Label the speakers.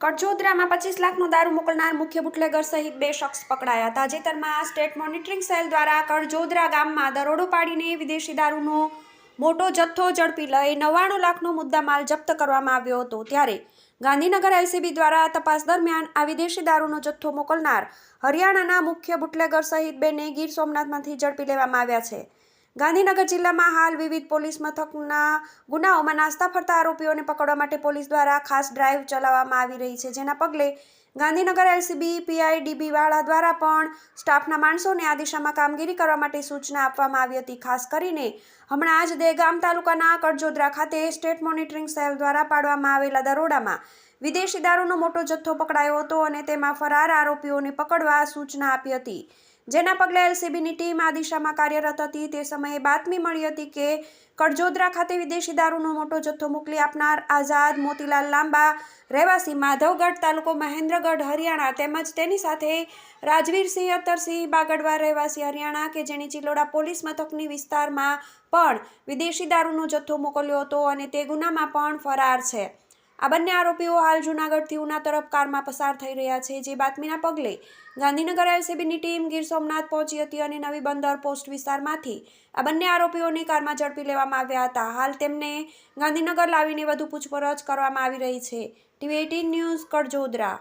Speaker 1: કડજોદરામાં પચીસ લાખનો દારૂ મોકલનાર મુખ્ય બુટલેગર સહિત બે શખ્સ પકડાયા. તાજેતરમાં સ્ટેટ મોનિટરિંગ સેલ દ્વારા કડજોદરા ગામમાં દરોડો પાડીને વિદેશી દારૂનો મોટો જથ્થો ઝડપી લઈ નવ્વાણું લાખનો મુદ્દામાલ જપ્ત કરવામાં આવ્યો હતો. ત્યારે ગાંધીનગર એલસીબી દ્વારા તપાસ દરમિયાન આ વિદેશી દારૂનો જથ્થો મોકલનાર હરિયાણાના મુખ્ય બુટલેગર સહિત બેને ગીર સોમનાથમાંથી ઝડપી લેવામાં આવ્યા છે. ગાંધીનગર જિલ્લામાં હાલ વિવિધ પોલીસ મથકના ગુનાઓમાં નાસ્તા ફરતા આરોપીઓને પકડવા માટે પોલીસ દ્વારા ખાસ ડ્રાઈવ ચલાવવામાં આવી રહી છે, જેના પગલે ગાંધીનગર એલસીબી પીઆઈડીબી વાળા દ્વારા પણ સ્ટાફના માણસોને આ દિશામાં કામગીરી કરવા માટે સૂચના આપવામાં આવી હતી. ખાસ કરીને હમણાં જ દેગામ તાલુકાના કડજોદરા ખાતે સ્ટેટ મોનિટરિંગ સેલ દ્વારા પાડવામાં આવેલા દરોડામાં વિદેશી દારૂનો મોટો જથ્થો પકડાયો હતો અને તેમાં ફરાર આરોપીઓને પકડવા સૂચના આપી હતી. જેના પગલે એલસીબીની ટીમ આ દિશામાં કાર્યરત હતી. તે સમયે બાતમી મળી હતી કે કડજોદરા ખાતે વિદેશી દારૂનો મોટો જથ્થો મોકલી આપનાર આઝાદ મોતીલાલ લાંબા રહેવાસી માધવગઢ તાલુકો મહેન્દ્રગઢ, હરિયાણા તેમજ તેની સાથે રાજવીરસિંહ અત્તરસિંહ બાગડવા રહેવાસી હરિયાણા કે જેની ચિલોડા પોલીસ મથકની વિસ્તારમાં પણ વિદેશી દારૂનો જથ્થો મોકલ્યો હતો અને તે ગુનામાં પણ ફરાર છે. આ બંને આરોપીઓ હાલ જૂનાગઢથી ઉના તરફ કારમાં પસાર થઈ રહ્યા છે. જે બાતમીના પગલે ગાંધીનગર એલસીબીની ટીમ ગીર સોમનાથ પહોંચી હતી અને નવી બંદર પોસ્ટ વિસ્તારમાંથી આ બંને આરોપીઓને કારમાં ઝડપી લેવામાં આવ્યા હતા. હાલ તેમને ગાંધીનગર લાવીને વધુ પૂછપરછ કરવામાં આવી રહી છે. TV eighteen news Kadjodra